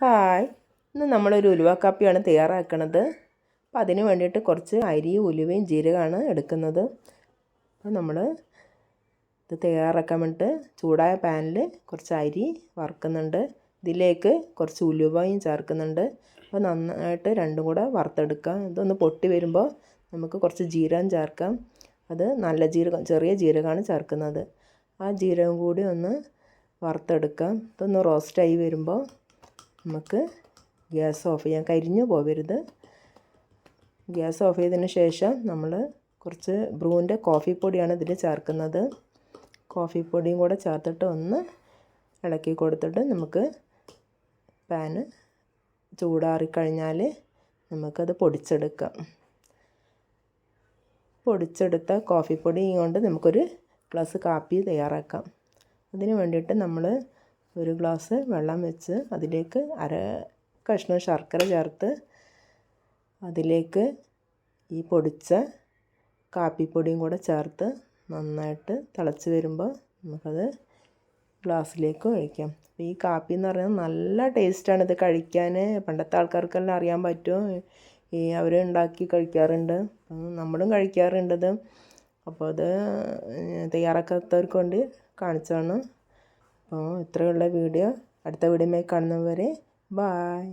Hi. ഇന്ന് നമ്മളൊരു ഉലുവ കാപ്പിയാണ് തയ്യാറാക്കണത്. അപ്പോൾ അതിന് വേണ്ടിയിട്ട് കുറച്ച് അരിയും ഉലുവയും ജീരകമാണ് എടുക്കുന്നത്. അപ്പോൾ നമ്മൾ ഇത് തയ്യാറാക്കാൻ വേണ്ടിയിട്ട് ചൂടായ പാനിൽ കുറച്ച് അരി വറുക്കുന്നുണ്ട്. ഇതിലേക്ക് കുറച്ച് ഉലുവയും ചേർക്കുന്നുണ്ട്. അപ്പോൾ നന്നായിട്ട് രണ്ടും കൂടെ വറുത്തെടുക്കാം. ഇതൊന്ന് പൊട്ടി വരുമ്പോൾ നമുക്ക് കുറച്ച് ജീരകം ചേർക്കാം. അത് നല്ല ജീരകം ചെറിയ ജീരകമാണ് ചേർക്കുന്നത്. ആ ജീരകം കൂടി ഒന്ന് വറുത്തെടുക്കാം. ഇതൊന്ന് റോസ്റ്റായി വരുമ്പോൾ നമുക്ക് ഗ്യാസ് ഓഫ് ചെയ്യാം കരിഞ്ഞു പോവരുത്. ഗ്യാസ് ഓഫ് ചെയ്തതിന് ശേഷം നമ്മൾ കുറച്ച് ബ്രൂവിന്റെ കോഫി പൊടിയാണ് ഇതിൽ ചേർക്കുന്നത്. കോഫി പൊടിയും കൂടെ ചേർത്തിട്ട് ഒന്ന് ഇളക്കി കൊടുത്തിട്ട് നമുക്ക് പാന് ചൂടാറിക്കഴിഞ്ഞാൽ നമുക്കത് പൊടിച്ചെടുക്കാം. പൊടിച്ചെടുത്ത കോഫി പൊടി കൊണ്ട് നമുക്കൊരു ഗ്ലാസ് കാപ്പി തയ്യാറാക്കാം. അതിന് വേണ്ടിയിട്ട് നമ്മൾ ഒരു ഗ്ലാസ് വെള്ളം വെച്ച് അതിലേക്ക് അര കഷ്ണം ശർക്കര ചേർത്ത് അതിലേക്ക് ഈ പൊടിച്ച കാപ്പിപ്പൊടിയും കൂടെ ചേർത്ത് നന്നായിട്ട് തിളച്ച് വരുമ്പോൾ നമുക്കത് ഗ്ലാസ്സിലേക്ക് ഒഴിക്കാം. അപ്പോൾ ഈ കാപ്പി എന്ന് പറയുന്നത് നല്ല ടേസ്റ്റാണ് ഇത് കഴിക്കാൻ പണ്ടത്തെ ആൾക്കാർക്കെല്ലാം അറിയാൻ പറ്റും. ഈ അവർ ഉണ്ടാക്കി കഴിക്കാറുണ്ട്. നമ്മളും കഴിക്കാറുണ്ട് അപ്പോൾ അത് തയ്യാറാക്കാത്തവർക്ക് വേണ്ടി കാണിച്ചതാണ്. അപ്പോൾ ഇത്രയുള്ള വീഡിയോ അടുത്ത വീഡിയോയുമായി കാണുന്നവരെ ബായ്